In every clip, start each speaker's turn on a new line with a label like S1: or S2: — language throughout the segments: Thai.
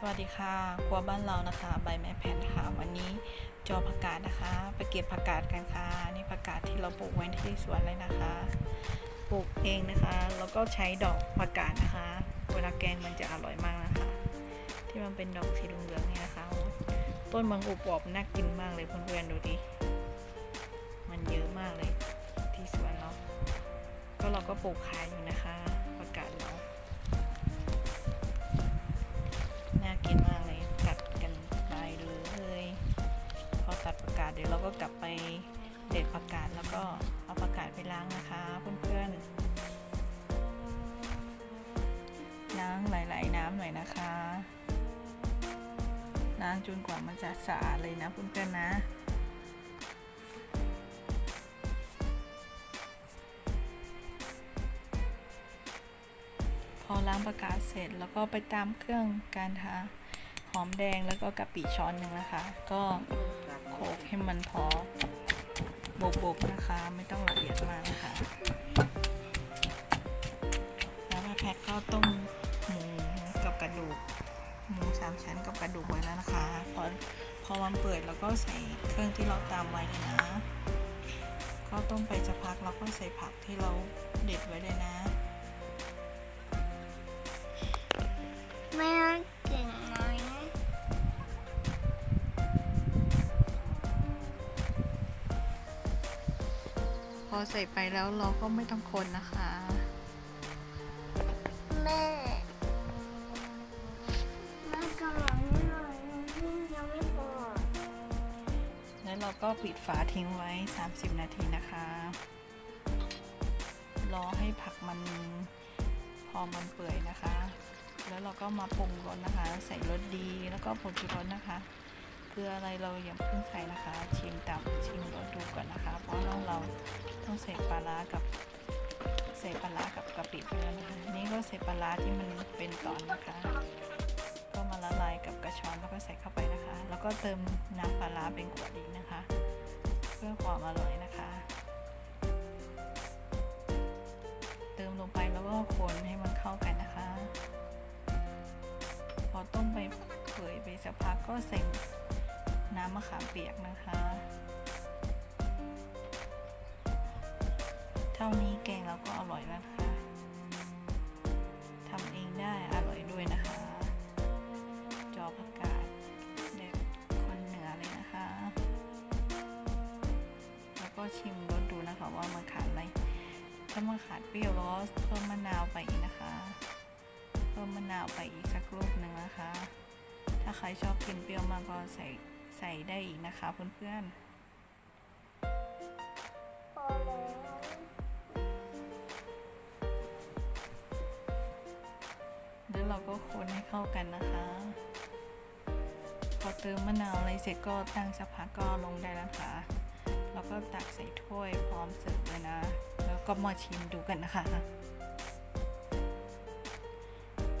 S1: สวัสดีค่ะครัวบ้านเรานะคะ ใบไม้แผ่นค่ะ วันนี้จอผักกาดนะคะ ไปเก็บผักกาดกันค่ะ นี่ผักกาดที่เราปลูกไว้ที่สวนเลยนะคะ ปลูกเองนะคะ แล้วก็ใช้ดอกผักกาดนะคะ เวลาแกงมันจะอร่อยมากนะคะ ที่มันเป็นดอกสีเหลืองๆเนี่ยนะคะ ต้นมังอุบออบน่ากินมากเลยเพื่อนๆดูดิ มันเยอะมากเลยที่สวนเรา ก็เราก็ปลูกขายอยู่นะคะ ตัดประกาศเดี๋ยวเราก็กลับไปเด็ดประกาศแล้วก็เอาประกาศไปล้างนะคะเพื่อนๆล้างหลาย ๆ น้ำหน่อยนะคะล้างจนกว่ามันจะสะอาดเลยนะเพื่อนๆนะพอล้างประกาศเสร็จแล้วก็ไปตามเครื่องการทาหอมแดงแล้วก็กะปิช้อนหนึ่งนะคะ ก็ โขกให้มันพอโบกๆนะคะ ไม่ต้องละเอียดมากนะคะแล้วแม่แพทก็ต้มหมูกับกระดูกหมูสามชั้นกับกระดูกไว้แล้วนะคะพอพอมันเปิดแล้วก็ใส่เครื่องที่เราตามไว้เลยนะ ก็ต้มไปจะพักแล้วก็ใส่ผักที่เราเด็ดไว้เลยนะ อใส่ไปแล้วเราก็ไม่ต้องคนนะคะ
S2: แม่แม่กำลังไม่หน่อยยังไม่พอ
S1: แล้วเราก็ปิดฝาทิ้งไว้ 30 นาทีนะคะ รอให้ผักมันพอมันเปื่อยนะคะ แล้วเราก็มาปรุงรสนะคะ ใส่รสดีแล้วก็ผงชูรสนะคะ เกลืออะไรเราอย่าเพิ่งใส่นะคะ ชิมตามชิมรสดูก่อนนะคะ เพราะเราเราต้องใส่ปลาร้ากับใส่ปลาร้ากับกะปิไปแล้วนะคะนี่ก็ใส่ปลาร้าที่มันเป็นตอนนะคะ ก็มาละลายกับกระชอนแล้วก็ใส่เข้าไปนะคะ แล้วก็เติมน้ำปลาร้าเป็นขวดอีกนะคะ เพื่อความอร่อยนะคะ เติมลงไปแล้วก็คนให้มันเข้ากันนะคะ พอต้มไปเผยไปสักพักก็ใส่ำมะขามเปียกนะคะ เท่านี้แกงเราก็อร่อยแล้วนะคะทำเองได้อร่อยด้วยนะคะ จอผักกาดเด็กคนเหนือเลยนะคะ แล้วก็ชิมรสดูนะคะว่ามันขาดอะไรถ้ามันขาดเปรี้ยวแล้วเพิ่มมะนาวไปอีกนะคะ เพิ่มมะนาวไปอีกสักลูกหนึ่งนะคะถ้าใครชอบกินเปรี้ยวมากก็ใส่ ใส่ได้อีกนะคะเพื่อน
S2: พอแล้ว
S1: ๆแล้วเราก็คนให้เข้ากันนะคะ พอเติมมะนาวอะไรเสร็จก็ตั้งสักพักก็ลงได้แล้วค่ะแล้วก็ตักใส่ถ้วยพร้อมเสิร์ฟเลยนะ แล้วก็มาชิมดูกันนะคะ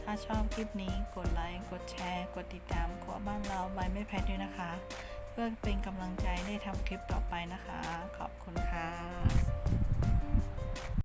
S1: ถ้าชอบคลิปนี้กดไลค์ กดแชร์ กดติดตามขวบ้านเราใบไม่แพ้ด้วยนะคะ เพื่อเป็นกำลังใจได้ทำคลิปต่อไปนะคะ ขอบคุณค่ะ